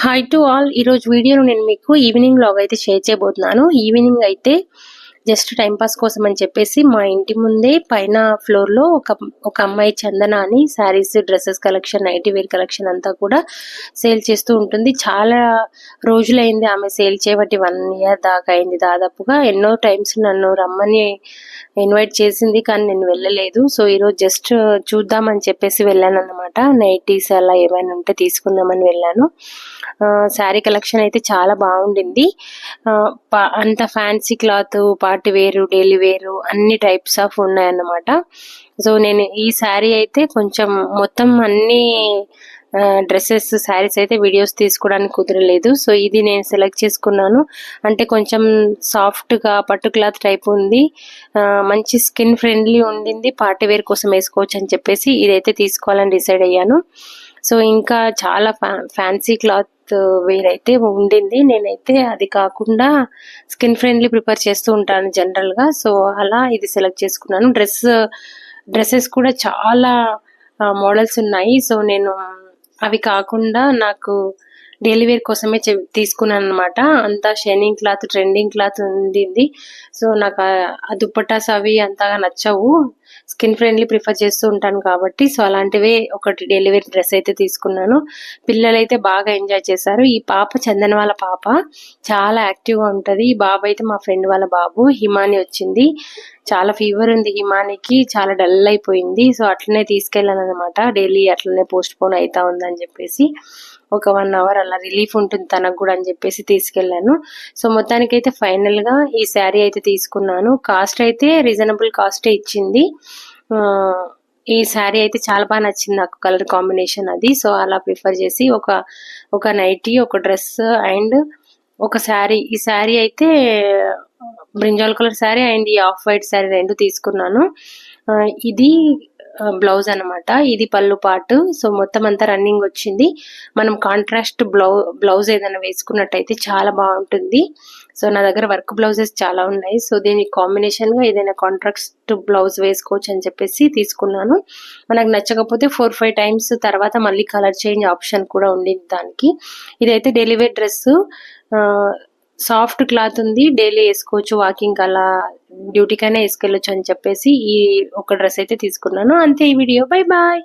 Hi to all ఈరోజు వీడియోలో నేను మీకు ఈవినింగ్ లాగ్ అయితే షేర్ చేయబోతున్నాను. ఈవినింగ్ అయితే జస్ట్ టైంపాస్ కోసం అని చెప్పేసి మా ఇంటి ముందే పైన ఫ్లోర్లో ఒక ఒక అమ్మాయి చందన అని saris dresses collection nightie wear collection అంతా కూడా సేల్ చేస్తూ ఉంటుంది. చాలా రోజులైంది ఆమె సేల్ చేయబట్టి వన్ ఇయర్ దాకా అయింది. దాదాపుగా ఎన్నో టైమ్స్ నన్ను రమ్మని ఇన్వైట్ చేసింది కానీ నేను వెళ్ళలేదు. సో ఈరోజు జస్ట్ చూద్దామని చెప్పేసి వెళ్ళాను అనమాట నైటీస్ అలా ఏమైనా ఉంటే తీసుకుందామని వెళ్ళాను. శారీ కలెక్షన్ అయితే చాలా బాగుండింది. అంత ఫ్యాన్సీ క్లాత్ పార్టీ వేరు డైలీ వేరు అన్ని టైప్స్ ఆఫ్ ఉన్నాయన్నమాట. సో నేను ఈ శారీ అయితే కొంచెం మొత్తం అన్ని డ్రెస్సెస్ శారీస్ అయితే వీడియోస్ తీసుకోవడానికి కుదరలేదు. సో ఇది నేను సెలెక్ట్ చేసుకున్నాను. అంటే కొంచెం సాఫ్ట్గా పట్టు క్లాత్ టైప్ ఉంది. మంచి స్కిన్ ఫ్రెండ్లీ ఉండింది. పార్టీ వేర్ కోసం వేసుకోవచ్చు అని చెప్పేసి ఇదైతే తీసుకోవాలని డిసైడ్ అయ్యాను. సో ఇంకా చాలా ఫ్యాన్సీ క్లాత్ వేర్ అయితే ఉండింది. నేనైతే అది కాకుండా స్కిన్ ఫ్రెండ్లీ ప్రిపేర్ చేస్తూ ఉంటాను జనరల్గా సో అలా ఇది సెలెక్ట్ చేసుకున్నాను. డ్రెస్ డ్రెస్సెస్ కూడా చాలా మోడల్స్ ఉన్నాయి. సో నేను అవి కాకుండా నాకు డైలీ వేర్ కోసమే తీసుకున్నాను అనమాట అంతా షైనింగ్ క్లాత్ ట్రెండింగ్ క్లాత్ ఉండింది సో నాకు ఆ దుప్పటాస్ అవి అంతగా నచ్చవు. స్కిన్ ఫ్రెండ్లీ ప్రిఫర్ చేస్తూ ఉంటాను కాబట్టి సో అలాంటివే ఒకటి డెలివరీ డ్రెస్ అయితే తీసుకున్నాను. పిల్లలు అయితే బాగా ఎంజాయ్ చేశారు. ఈ పాప చందన వాళ్ళ పాప చాలా యాక్టివ్గా ఉంటుంది. ఈ బాబు అయితే మా ఫ్రెండ్ వాళ్ళ బాబు హిమాని వచ్చింది. చాలా ఫీవర్ ఉంది హిమానికి చాలా డల్ అయిపోయింది. సో అట్లనే తీసుకెళ్ళాను అనమాట డైలీ అట్లనే పోస్ట్ పోన్ అవుతా ఉందని చెప్పేసి ఒక వన్ అవర్ అలా రిలీఫ్ ఉంటుంది తనకు కూడా అని చెప్పేసి తీసుకెళ్ళాను. సో మొత్తానికి అయితే ఫైనల్గా ఈ శారీ అయితే తీసుకున్నాను. కాస్ట్ అయితే రీజనబుల్ కాస్టే ఇచ్చింది. ఈ శారీ అయితే చాలా బాగా నచ్చింది నాకు కలర్ కాంబినేషన్ అది. సో అలా ప్రిఫర్ చేసి ఒక ఒక నైటీ ఒక డ్రెస్ అండ్ ఒక శారీ ఈ శారీ అయితే బ్రింజాల్ కలర్ శారీ అండ్ ఈ ఆఫ్ వైట్ శారీ రెండు తీసుకున్నాను. ఇది బ్లౌజ్ అనమాట ఇది పళ్ళు పాటు. సో మొత్తం అంతా రన్నింగ్ వచ్చింది. మనం కాంట్రాస్ట్ బ్లౌ బ్లౌజ్ ఏదైనా వేసుకున్నట్టయితే చాలా బాగుంటుంది. సో నా దగ్గర వర్క్ బ్లౌజెస్ చాలా ఉన్నాయి. సో దీనికి కాంబినేషన్గా ఏదైనా కాంట్రాక్ట్ బ్లౌజ్ వేసుకోవచ్చు అని చెప్పేసి తీసుకున్నాను. మనకు నచ్చకపోతే ఫోర్ ఫైవ్ టైమ్స్ తర్వాత మళ్ళీ కలర్ చేంజ్ ఆప్షన్ కూడా ఉండింది దానికి. ఇదైతే డెలివరీ డ్రెస్ సాఫ్ట్ క్లాత్ ఉంది డైలీ వేసుకోవచ్చు వాకింగ్ అలా డ్యూటీకైనా వేసుకెళ్ళొచ్చు అని చెప్పేసి ఈ ఒక డ్రెస్ అయితే తీసుకున్నాను. అంతే ఈ వీడియో. Bye bye.